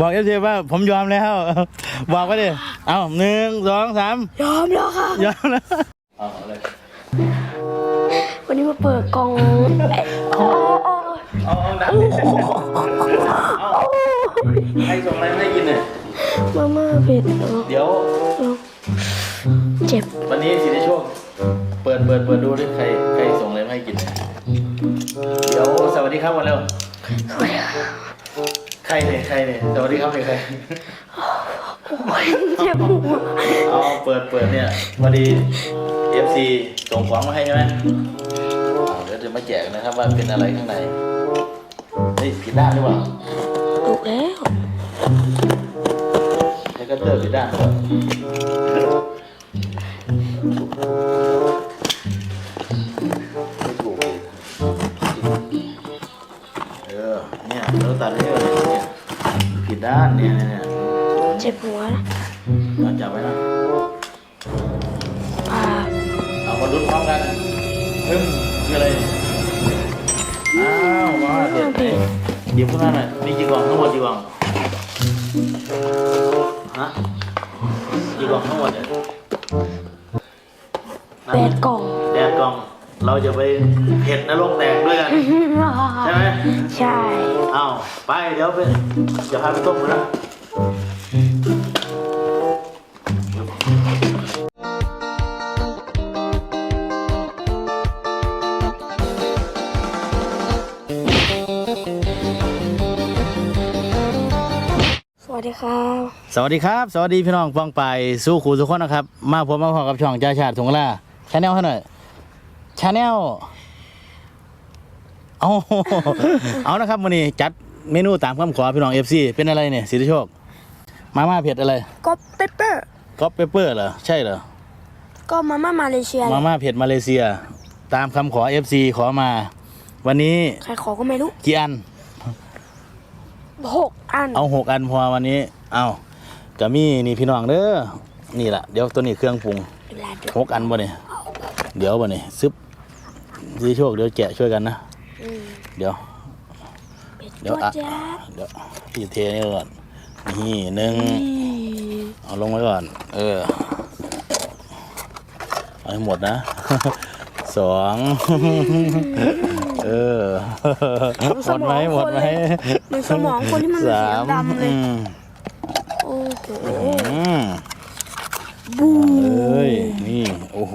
บอกเอฟซีว่าผมยอมแล้ว บอกไปดิเอาหนึ่งสองสามยอมแล้วค่ะ ยอมแล้วเอาเลยวันนี้มาเปิดกล่องเอ๊ะอ๋ออ๋อเอาเอาดังดิเอาให้ส่งอะไรมาให้กินเนี่ยมาม่าเผ็ดเนอะเดี๋ยว เจ็บ วันนี้สิได้โชคเปิดเปิดเปิดดูดิใครใครส่งอะไรมาให้กินเนี่ยเดี๋ยวสวัสดีครับวันเร็วสวัสดีค่ะ ใครเนี่ยใครเนี่ยสวัสดีครับใครใครโอ้ยเจ็บหัวเอาเปิดเปิดเนี่ยพอดี FC ส่งของมาให้ใช่ไหมเอาเดี๋ยวจะมาแจกนะครับว่าเป็นอะไรข้างในเฮ้ยผิดด้านหรือเปล่าถูกแล้วใช้กัตเตอร์ผิดด้านหรือเปล่า ผิดด้านเนี่ยเนี่ยเนี่ยเจ็บหัวนะเราจับไว้นะผ่าเอามาลุ้นพร้อมกันพึ่งคืออะไรอ้าวมาเด็ดเลยหยิบขึ้นมาหน่อยมีกี่กล่องทั้งหมดกี่กล่องฮะกี่กล่องทั้งหมดเนี่ยแปดกล่องแดดกล่อง เราจะไปเผ็ดนรกแตกด้วยกัน ใช่ไหมใช่เอาไปเดี๋ยวไปจะพาไปต้มกันนะสวัสดีครับ สวัสดีครับ สวัสดีพี่น้องฟังไปสู้ขู่ทุกคนนะครับ มาผมมาพอกับช่องจ้าชาติถุงกะลาชาแนลให้หน่อย ชาแนลเอาเอานะครับวันนี้จัดเมนูตามคำขอพี่น้องเอฟซีเป็นอะไรเนี่ยสิทธิโชค มาม่าเผ็ดอะไรก็เปปเปอร์ก๊อปเปเปอร์เหรอใช่เหรอก็มาม่ามาเลเซียมาม่าเผ็ดมาเลเซีย ตามคำขอเอฟซีขอมา วันนี้ใครขอก็ไม่รู้กี่อันหกอัน เอาหกอันพอวันนี้ เอากะมี่นี่พี่น้องเด้อนี่แหละเดี๋ยวตัวนี้เครื่องปรุงเวลาดูหกอันบ่เนี่ยเดี๋ยวบ่เนี่ยซึบ สิโชคเดี๋ยวแกะช่วยกันนะ อืมเดี๋ยวเผ็ดเดี๋ยวจ้าอะ จ้าเดี๋ยวพี่เทนี่ก่อนนี่หนึ่งอืมเอาลงไว้ก่อน เออเอาให้หมดนะ สองเออหมดไหมหมดไหมมันสมองคนที่มันเป็นสาสีมดำเลยอืมโอ้โหอืมบูเอ้ยนี่ โอ้โห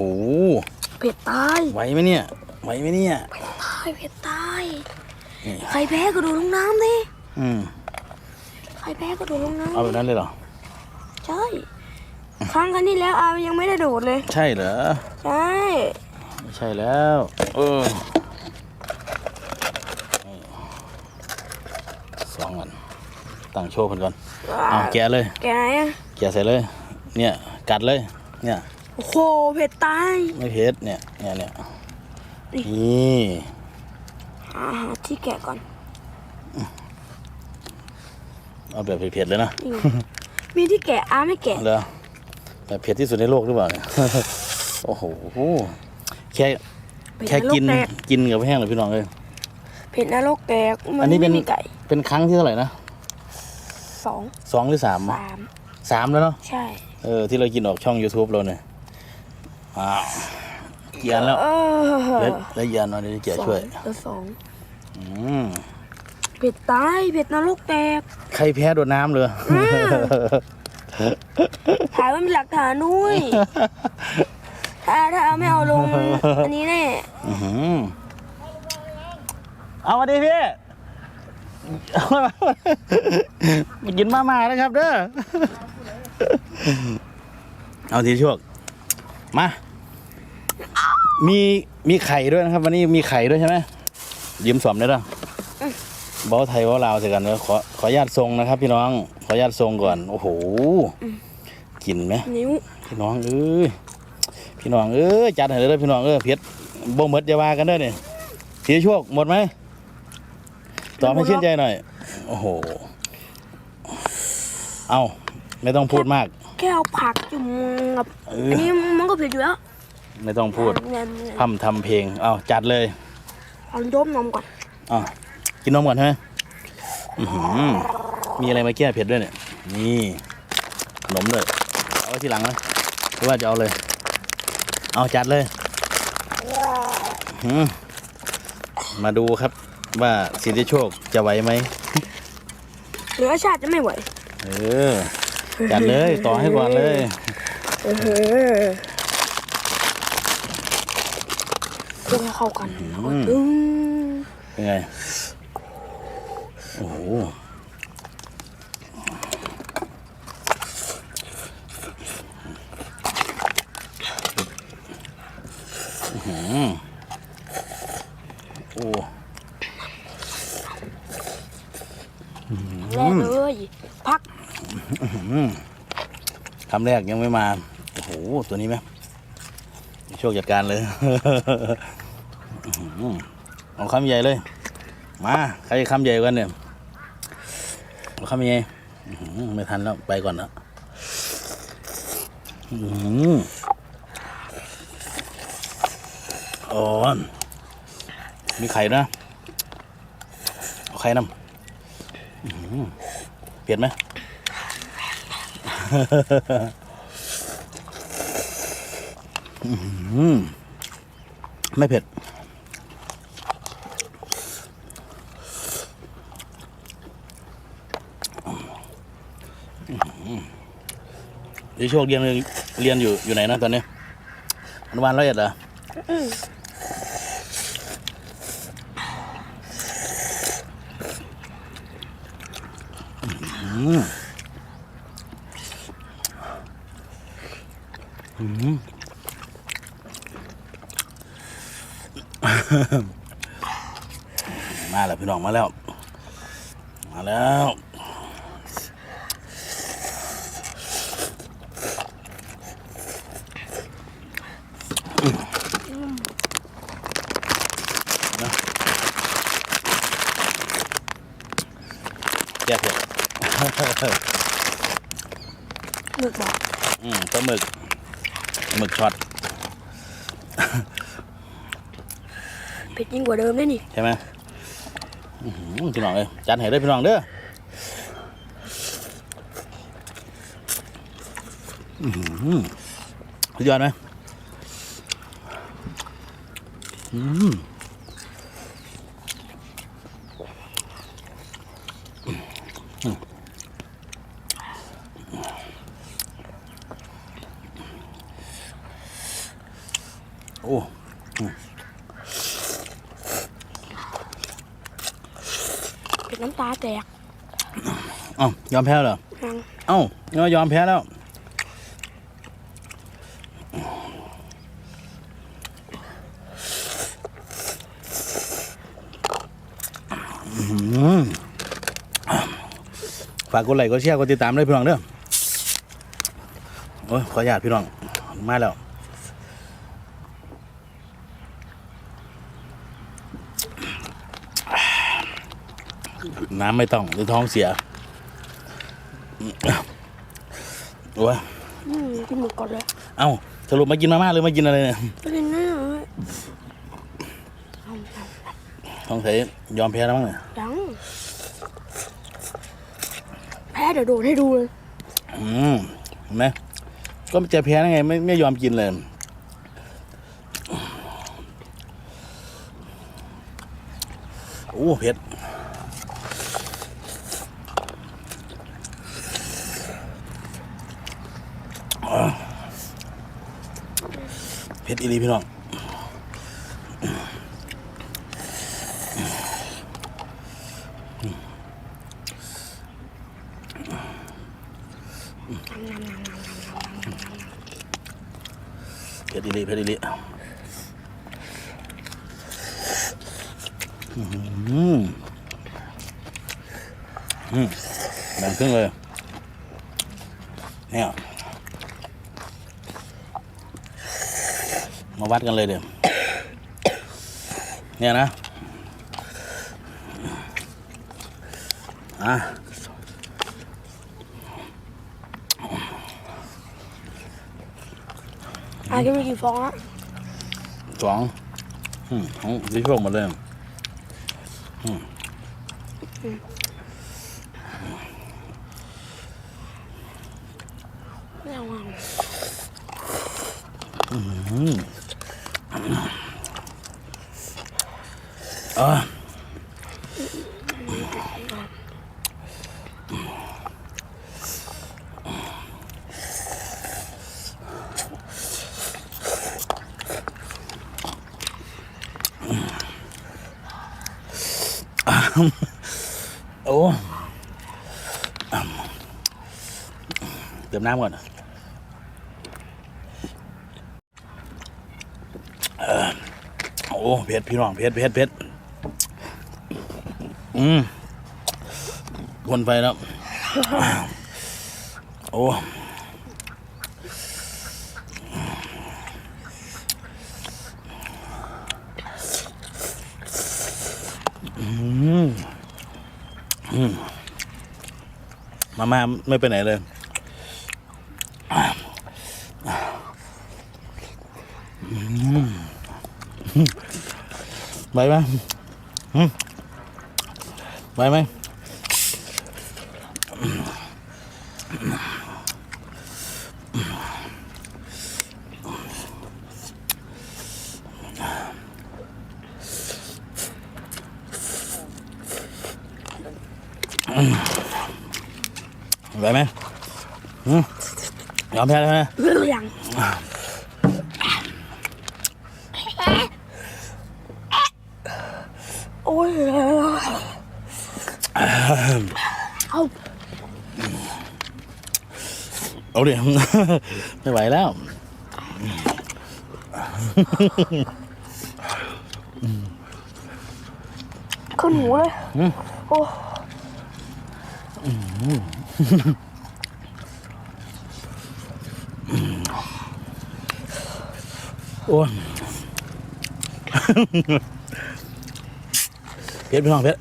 เผ็ดตายไหวไหมเนี่ย ไหวไหมเนี่ยตายเผ็ดตายนี่ใครแพ้ก็โดดลงน้ำดิอืมใครแพ้ก็โดดลงน้เอาแบบนั้นเลยเหรอำใช่ ครั้งกันที่แล้วอายังไม่ได้โดดเลย ใช่เหรอ ใช่ไม่ใช่แล้ว เออสองอันตั้งโชว์เพิ่นก่อนเอาแกะเลย แกไหนอะแกะใส่เลย เนี่ย กัดเลย เนี่ย โอ้โหเผ็ดตาย ไม่เผ็ดเนี่ย เนี่ยเนี่ย นี่หาหาที่แกะก่อน เอาแบบเผ็ดๆเลยนะ นี่ไงมีที่แกะอาไม่แกะเหรอแบบเผ็ดที่สุดในโลกหรือเปล่าเนี่ย โอ้โห แค่เผ็ดแค่กินรแตก กินกับแห้งเลยพี่น้องเลย เผ็ดนรกแตกมัอันนี้เป็นไม่มีไก่เป็นครั้งที่เท่าไหร่นะสองสองหรือสามสามสามแล้วเนาะ ใช่ เออที่เรากินออกช่อง YouTube เราเนี่ยอ้าว เกียนแล้วเออแล้วแล้วเกียนเนาะเดี๋ยวจะแกะช่วยสองแล้วสองอืมเผ็ดตายเผ็ดนรกแตกใครแพ้โดดน้ำเลยถ่ายไว้เป็นหลักฐานด้วยถ้าถ้าเอาไม่เอาลงอันนี้แน่อื้อหือเอามาดิพี่เอามามากินมาม่านะครับเด้อเอาทีช่วงมา มีมีไข่ด้วยนะครับ วันนี้มีไข่ด้วยใช่ไหมยิ้มสอมได้แล้วเบ้าไทยเบ้าลาวใส่กันเลยขอขออนุญาตทรงนะครับ พี่น้อง ขออนุญาตทรงก่อน โอ้โหกินไหมนิ้วพี่น้องเอ้ยพี่น้องเอ้ยจัดให้เลยเด้อพี่น้องเอ้ยเพชรบ่หมดอย่าว่ากันเด้อนี่เสียโชคหมดไหมตอบให้ชื่นใจหน่อย โอ้โห เอาไม่ต้องพูดมากแค่เอาผักจุ่มกับเอออันนี้มันก็เผ็ดอยู่แล้ว ไม่ต้องพูดเนี่ยพร่ำทำเพลงเอาจัดเลยเอาดมนมก่อนอะกินนมก่อนใช่ไหมอื้อหือมีอะไรมาแก้เผ็ดด้วยเนี่ย นี่ ขนมด้วยเอาไว้ทีหลังนะหรือว่าจะเอาเลย เอาจัดเลยหืมมาดูครับ ว่าสิทธิโชคจะไหวไหมเหลือชาติจะไม่ไหว เออ จัดเลย ต่อให้ก่อนเลย เออ เพื่อให้เข้ากันแล้วก็ดึงเป็นไง โอ้โหอื้อหือโอ้แรกเลยพักคำแรกยังไม่มา โอ้โห ตัวนี้ไหมโชคจัดการเลยอื้อหือ เอาคำใหญ่เลย มาใครคำใหญ่กันเนี่ยเอาคำใหญ่ไม่ทันแล้วไปก่อนแล้วอื้อหืออ๋อมีไข่นะเอาไข่น้ำอื้อหือเปลี่ยนไหมอืมไม่เผ็ด ดิโชคเรียนเรียนอยู่อยู่ไหนนะตอนนี้อนุบาลร้อยเอ็ดเหรออืมอืมอืมมาแล้วพี่น้องมาแล้ว มาแล้ว แก้เผ็ด หมึกบอกอืมปลาหมึกหมึกช็อตเผ็ดยิ่งกว่าเดิมได้นี่ ใช่ไหมอื้อหือพี่น้องเอ้ยจัดให้ได้อพี่น้องเด้ออื้อหือสุดยอดไหมอืม น้ำตาแตกเอ้ายอมแพ้เหรอยังเอ้าเรายอมแพ้แล้วอื้อหือฝากกดไลค์กดแชร์กดติดตามด้วยพี่น้องเด้อโอ้ยขออนุญาตพี่น้อง มาแล้ว น้ำไม่ต้องหรือท้องเสียโอ้ยอืมกินหมึกก่อนเลยเอ้าสรุปมากินมาม่าหรือมากินอะไรเนี่ยไม่เป็นหน้าเลยท้องเสียยอมแพ้แล้วมั้งเนี่ยยังแพ้เดี๋ยวโดนให้ดูเลยอืมเห็นไหมก็จะแพ้ได้ไงไม่ไม่ยอมกินเลยโอ้เผ็ดอ่า เผ็ดอีหลีพี่น้องเผ็ดอีหลีเผ็ดอีหลีอืมอืมแบ่งครึ่งเลยเนี่ย มาวัดกันเลยเดี๋ยวเนี่ยนะอะอากินกี่ฟองอะสองอืมของสีช่วงหมาเลยอืมเอาอะอืม น้ำก่อนเอ่อ โอ้เผ็ดพี่น้องเผ็ดเผ็ดเผ็ดอืมวนไปแล้ว โอ้อืมอืมมาม่าไม่ไปไหนเลยไหวไหมอืม ไหวไหมไหวไห อืมยอมแพ้แล้วไหมเรื่องโอ้ยเอาเอาดิไม่ไหวแล้วขึ้นหูเลยอืมโอ้โอ้ย เพชรพี่น้องเพชร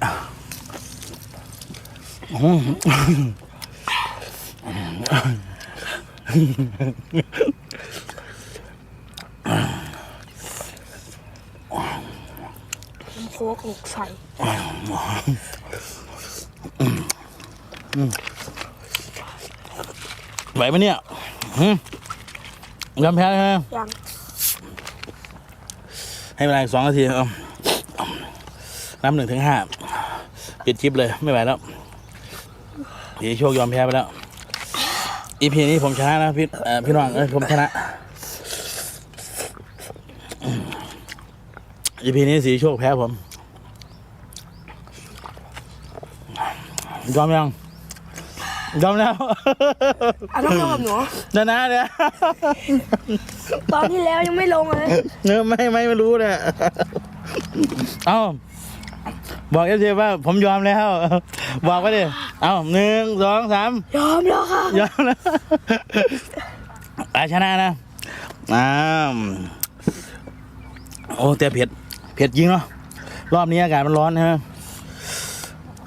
โค้กหกใส่ไหวไหมเนี่ยยอมแพ้ใช่ไหมยังให้เวลาอีกสองนาทีเอา นับหนึ่งถึงห้าปิดคลิปเลยไม่ไหวแล้วพี่โชคยอมแพ้ไปแล้วอีพีนี้ผมชนะนะพี่เอ่อพี่น้องเอ้ยผมชนะอีพีนี้สีโชคแพ้ผมยอมยังยอมแล้วอะต้องลงกับหนูชนะเนี่ยตอนที่แล้วยังไม่ลงเลยเนื้อไม่ไม่ไม่รู้เนี่ยเอ้า บอกเอฟซีว่าผมยอมแล้ว บอกไปดิเอ้าหนึ่งสองสามยอมแล้วค่ะยอมแล้วอาชนะนะอ้าวโอ้แต่เผ็ดเผ็ดจริงเนาะรอบนี้อากาศมันร้อนใช่ไหม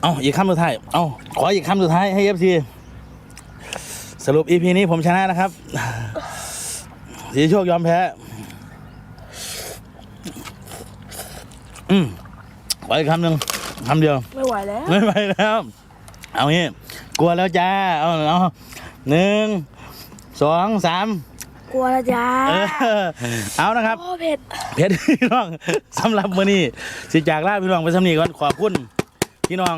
เอาอีกคำสุดท้ายเอาขออีกคำสุดท้ายให้เอฟซีสรุปอีพีนี้ผมชนะนะครับสีโชคยอมแพ้ อืม ขออีกคำหนึ่งคำเดียว ไม่ไหวแล้ว ไม่ไปแล้ว เอางี้กลัวแล้วจ้า เอาเอาหนึ่งสองสามกลัวละจ้าเออเอานะครับ โอ้เผ็ด เพชรพี่น้องสำหรับมื้อนี้สิจากลาพี่น้องไปสำนีก่อนขอบคุณพี่น้อง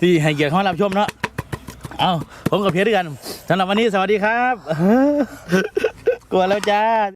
ที่ให้เกียรติเข้ามารับชมเนาะเอาผมกับเพชรด้วยกันสำหรับวันนี้สวัสดีครับ กลัวแล้วจ้า